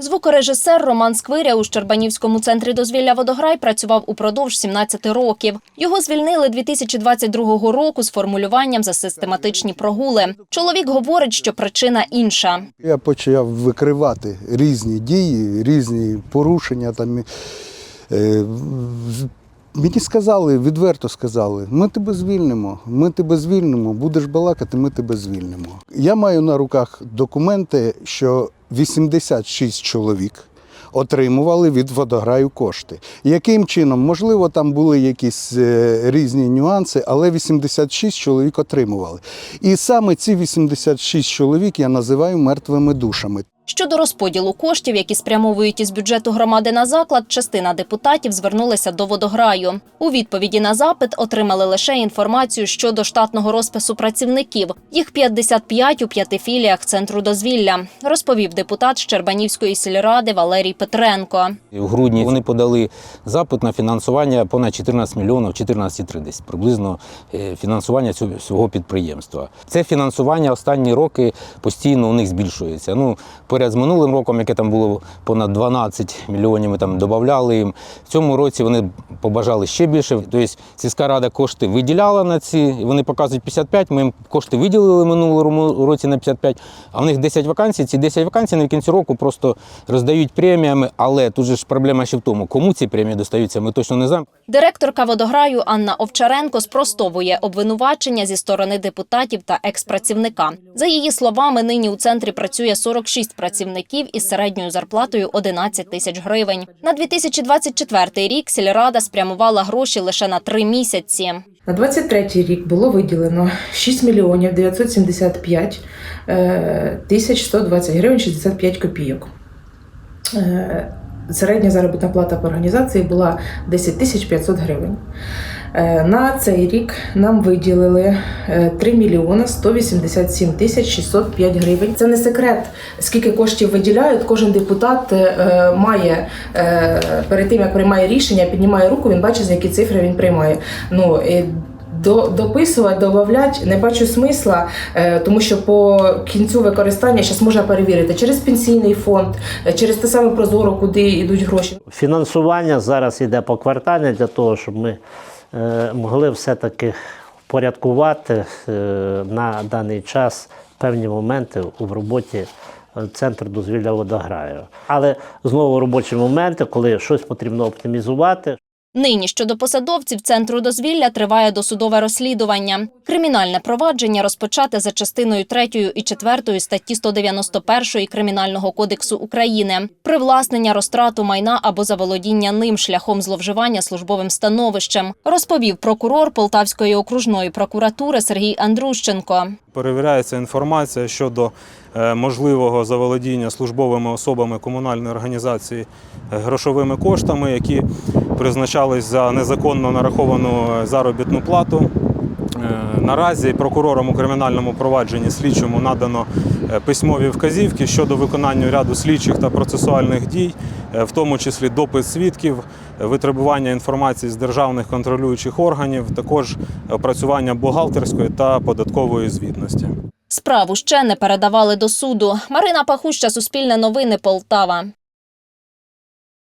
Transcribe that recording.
Звукорежисер Роман Сквиря у Щербанівському центрі дозвілля Водограй працював упродовж 17 років. Його звільнили 2022 року з формулюванням за систематичні прогули. Чоловік говорить, що причина інша. Я почав викривати різні дії, різні порушення. Там, е, мені сказали, відверто сказали, ми тебе звільнимо, ми тебе звільнимо, будеш балакати, ми тебе звільнимо. Я маю на руках документи, що 86 чоловік отримували від водограю кошти. Яким чином? Можливо, там були якісь е, різні нюанси, але 86 чоловік отримували. І саме ці 86 чоловік я називаю мертвими душами. Щодо розподілу коштів, які спрямовують із бюджету громади на заклад, частина депутатів звернулася до водограю. У відповіді на запит отримали лише інформацію щодо штатного розпису працівників. Їх 55 у п'яти філіях центру дозвілля, розповів депутат Щербанівської сільради Валерій Петренко. У грудні вони подали запит на фінансування понад 14 мільйонів, 14,3 десь приблизно е, фінансування цього всього підприємства. Це фінансування останні роки постійно у них збільшується. Ну, поряд з минулим роком, яке там було понад 12 мільйонів, ми там додавали їм. В цьому році вони побажали ще більше. Тобто сільська рада кошти виділяла на ці, вони показують 55, ми їм кошти виділили минулому році на 55, а в них 10 вакансій. Ці 10 вакансій на кінці року просто роздають преміями, але тут же ж проблема ще в тому, кому ці премії достаються, ми точно не знаємо. Директорка водограю Анна Овчаренко спростовує обвинувачення зі сторони депутатів та експрацівника. За її словами, нині у центрі працює 46 працівників із середньою зарплатою 11 тисяч гривень. На 2024 рік сільрада спрямувала гроші лише на три місяці. На 23 рік було виділено 6 мільйонів 975 е, тисяч 120 гривень 65 копійок. Е, Середня заробітна плата по організації була 10 тисяч 500 гривень. Е, На цей рік нам виділили е, 3 мільйона 187 тисяч 605 гривень. Це не секрет, скільки коштів виділяють. Кожен депутат е, має е, перед тим, як приймає рішення, піднімає руку, він бачить, за які цифри він приймає. Ну, до, дописувати, додавати не бачу смисла, тому що по кінцю використання зараз можна перевірити через пенсійний фонд, через те саме прозоро, куди йдуть гроші. Фінансування зараз йде поквартально для того, щоб ми могли все-таки впорядкувати е, на даний час певні моменти у роботі е, центру дозвілля водограю. Але знову робочі моменти, коли щось потрібно оптимізувати, Нині щодо посадовців центру дозвілля триває досудове розслідування. Кримінальне провадження розпочате за частиною 3 і 4 статті 191 Кримінального кодексу України. Привласнення розтрату майна або заволодіння ним шляхом зловживання службовим становищем, розповів прокурор Полтавської окружної прокуратури Сергій Андрущенко. Перевіряється інформація щодо е, можливого заволодіння службовими особами комунальної організації е, грошовими коштами, які призначались за незаконно нараховану заробітну плату. Е, Наразі прокурором у кримінальному провадженні слідчому надано е, письмові вказівки щодо виконання ряду слідчих та процесуальних дій, е, в тому числі допис свідків, витребування інформації з державних контролюючих органів, також опрацювання бухгалтерської та податкової звітності. Справу ще не передавали до суду. Марина Пахуща, Суспільне новини, Полтава.